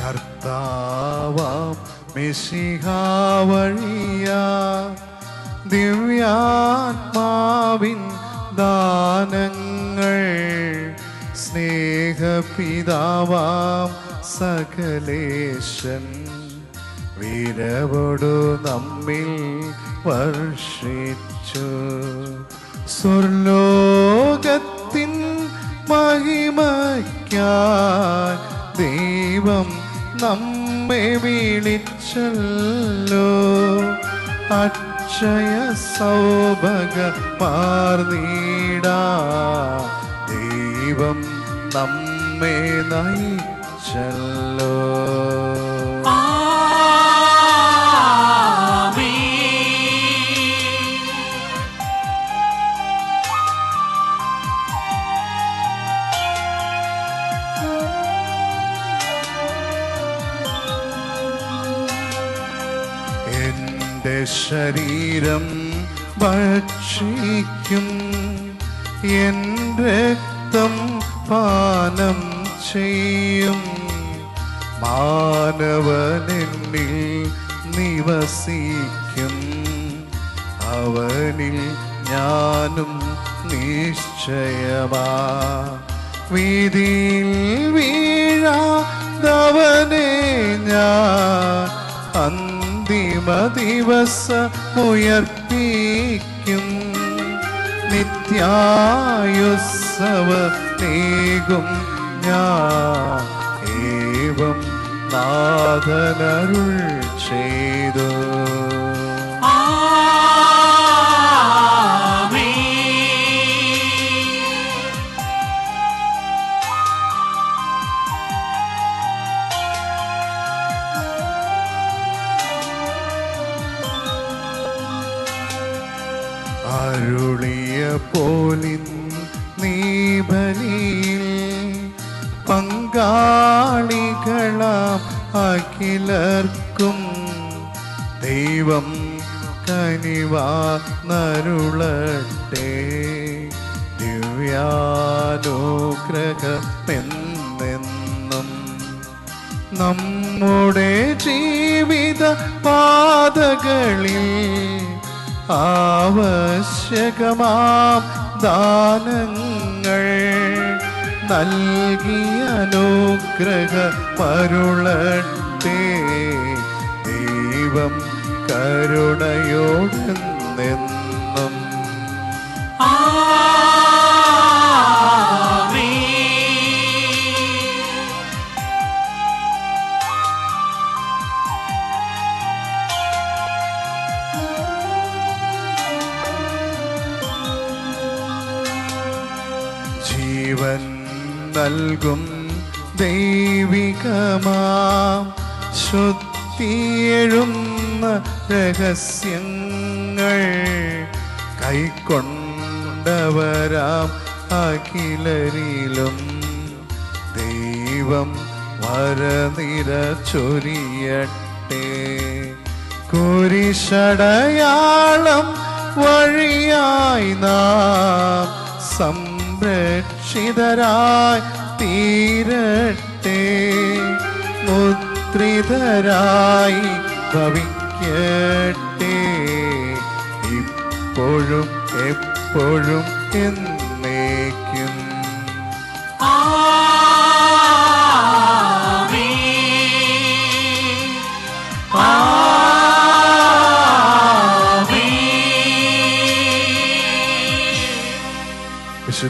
കർത്താവാം മെസ്സിഹാവഴിയ ദിവ്യാത്മാവിൻ ദാനങ്ങൾ സ്നേഹപിതാവാം സകലേശൻ വീരവോടു നമ്മിൽ വർഷിച്ചു. സ്വർലോകത്തിൻ മഹിമയ്ക്കാൻ ദൈവം നമ്മെ വിളിച്ചല്ലോ. അക്ഷയ സൗഭഗ പാർനീടാ ദൈവം നമ്മെ നയിച്ചല്ലോ. എന്റെ ശരീരം ഭക്ഷിക്കും. എൻ രക്തം പാനം ചെയ്യും. മാനവനെന്നിൽ നിവസിക്കും. അവനിൽ ഞാനും നിശ്ചയമാ. വീതിയിൽ വീഴാതവനെ ഞാൻ അന്തിമ ദിവസമുയർപ്പിക്കും നിത്യായുസ്സവ നീകും ഞാൻ ഏവം നാഥനരുൾ ചെയ്തു. അരുളിയ പോലിൻ നീ പങ്കാളികളാം അഖിലർക്കും ദൈവം കനിവാ നരുളട്ടെ. ദിവ്യാനുഗ്രഹമെന്നെന്നും നമ്മുടെ ജീവിത പാതകളിൽ ആവശ്യകമാം ദാനങ്ങൾ നൽകിയ അനുഗ്രഹ പരുളട്ടെ. ദൈവം കരുണയോടെന്നെന്നും ജീവൻ നൽകും ദൈവികമാം. ശുദ്ധിയെഴുന്ന രഹസ്യങ്ങൾ കൈക്കൊണ്ടവരാം അഖിലരിലും. ദൈവം വരനിര ചൊരിയട്ടെ. കുരിശടയാളം വഴിയായി നാം സംരക്ഷിതരായി തീരട്ടെ. മുദ്രിതരായി ഭവിക്കട്ടെ. ഇപ്പോഴും എപ്പോഴും എന്നേക്കും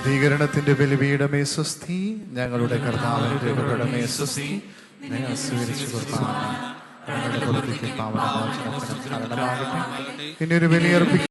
വിശുദ്ധീകരണത്തിന്റെ ബലിപീഠമേ സ്വസ്തി ഞങ്ങളുടെ കർത്താവിന്റെ സ്വസ്തി ഞങ്ങൾ സ്വീകരിച്ചു കൊടുത്താൽ ഞങ്ങളുടെ പ്രവൃത്തിക്ക് പാവനമോചനത്തിന് കാരണമാകട്ടെ ഇനി ഒരു ബലിയർപ്പിക്കും